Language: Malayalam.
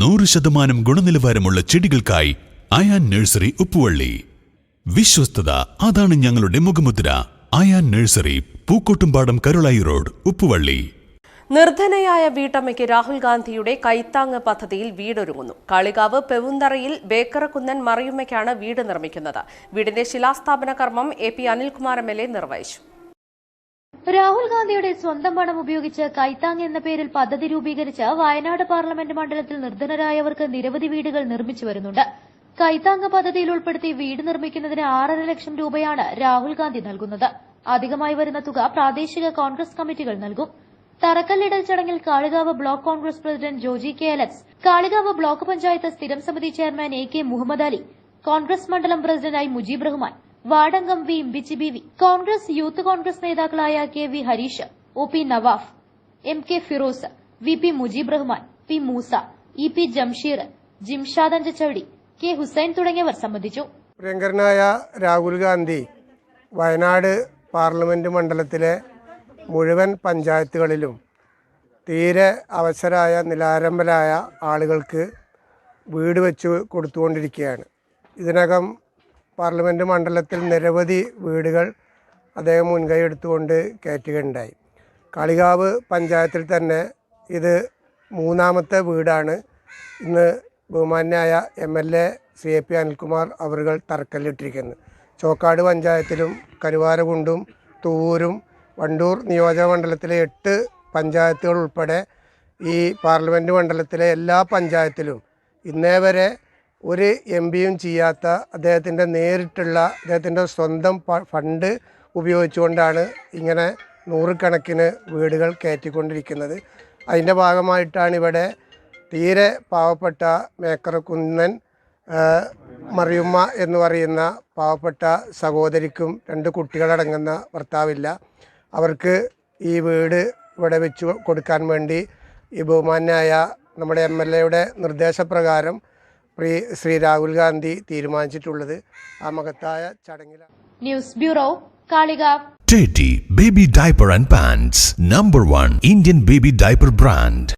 നൂറ് ശതമാനം ഗുണനിലവാരമുള്ള ചെടികൾക്കായി അയാൻ നഴ്സറി ഉപ്പുവള്ളി. വിശ്വസ്തത അതാണ് ഞങ്ങളുടെ മുഖമുദ്ര. Ayaan nursery Pookkottumpadam Karulai road Uppuvalli. നിർധനയായ വീട്ടമ്മയ്ക്ക് രാഹുൽ ഗാന്ധിയുടെ കൈത്താങ് പദ്ധതിയിൽ വീടൊരുങ്ങുന്നു. കാളികാവ് പെവുന്തറയിൽ ബേക്കറക്കുന്നൻ മറിയുമ്മയ്ക്കാണ് വീട് നിർമ്മിക്കുന്നത്. വീടിന്റെ ശിലാസ്ഥാപന കർമ്മം A P Anilkumar M L A നിർവഹിച്ചു. രാഹുൽ ഗാന്ധിയുടെ സ്വന്തം പണം ഉപയോഗിച്ച് കൈത്താങ് എന്ന പേരിൽ പദ്ധതി രൂപീകരിച്ച് വയനാട് പാർലമെന്റ് മണ്ഡലത്തിൽ നിർധനരായവർക്ക് നിരവധി വീടുകൾ നിർമ്മിച്ചു വരുന്നുണ്ട്. കൈത്താങ് പദ്ധതിയിൽ ഉൾപ്പെടുത്തി വീട് നിർമ്മിക്കുന്നതിന് ആറര ലക്ഷം രൂപയാണ് രാഹുൽ ഗാന്ധി നൽകുന്നത്. അധികമായി വരുന്ന തുക പ്രാദേശിക കോൺഗ്രസ് കമ്മിറ്റികൾ നൽകും. തറക്കല്ലിടൽ ചടങ്ങിൽ Kalikavu block Congress president Joji K Alex Kalikavu block panchayat സ്ഥിരം സമിതി chairman A K Muhammad Ali Congress മണ്ഡലം പ്രസിഡന്റായി Mujeeb Rahman വാർഡംഗം V Biji B V. Congress youth Congress നേതാക്കളായ K V Harish O P Nawaf M K Firoz V P Mujeeb Rahman P Moosa E P Jamsheer Jimshad Anchachavadi K Hussain തുടങ്ങിയവർ സംബന്ധിച്ചു. പ്രിയങ്കരനായ രാഹുൽ ഗാന്ധി വയനാട് പാർലമെന്റ് മണ്ഡലത്തിലെ മുഴുവൻ പഞ്ചായത്തുകളിലും തീരെ അവസരായ നിലാരംബരായ ആളുകൾക്ക് വീട് വെച്ച് കൊടുത്തുകൊണ്ടിരിക്കുകയാണ്. ഇതിനകം പാർലമെന്റ് മണ്ഡലത്തിൽ നിരവധി വീടുകൾ അദ്ദേഹം മുൻകൈ എടുത്തുകൊണ്ട് കയറ്റുകയുണ്ടായി. കാളികാവ് പഞ്ചായത്തിൽ തന്നെ ഇത് മൂന്നാമത്തെ വീടാണ്. ഇന്ന് ബഹുമാന്യായ M L A C A P Anilkumar അവറുകൾ തറക്കല്ലിട്ടിരിക്കുന്നത് ചോക്കാട് പഞ്ചായത്തിലും കരുവാരകുണ്ടും തൂവൂരും വണ്ടൂർ നിയോജക മണ്ഡലത്തിലെ എട്ട് പഞ്ചായത്തുകൾ ഉൾപ്പെടെ ഈ പാർലമെന്റ് മണ്ഡലത്തിലെ എല്ലാ പഞ്ചായത്തിലും ഇന്നേ വരെ ഒരു എം പിയും ചെയ്യാത്ത അദ്ദേഹത്തിന്റെ നേരിട്ടുള്ള അദ്ദേഹത്തിന്റെ സ്വന്തം ഫണ്ട് ഉപയോഗിച്ചുകൊണ്ടാണ് ഇങ്ങനെ നൂറുകണക്കിന് വീടുകൾ കയറ്റിക്കൊണ്ടിരിക്കുന്നത്. അതിന്റെ ഭാഗമായിട്ടാണ് ഇവിടെ തീരെ പാവപ്പെട്ട മേക്കറക്കുന്നൻ മറിയുമ്മ എന്ന് പറയുന്ന പാവപ്പെട്ട സഹോദരിക്കും രണ്ട് കുട്ടികളടങ്ങുന്ന ഭർത്താവില്ല. അവർക്ക് ഈ വീട് ഇവിടെ വെച്ച് കൊടുക്കാൻ വേണ്ടി ഈ ബഹുമാന്യായ നമ്മുടെ എം എൽ എയുടെ നിർദ്ദേശപ്രകാരം ശ്രീ രാഹുൽ ഗാന്ധി തീരുമാനിച്ചിട്ടുള്ളത് ആ മഹത്തായ ചടങ്ങിലാണ്. News bureau കാളിക. T baby diaper and pants number one Indian baby diaper brand.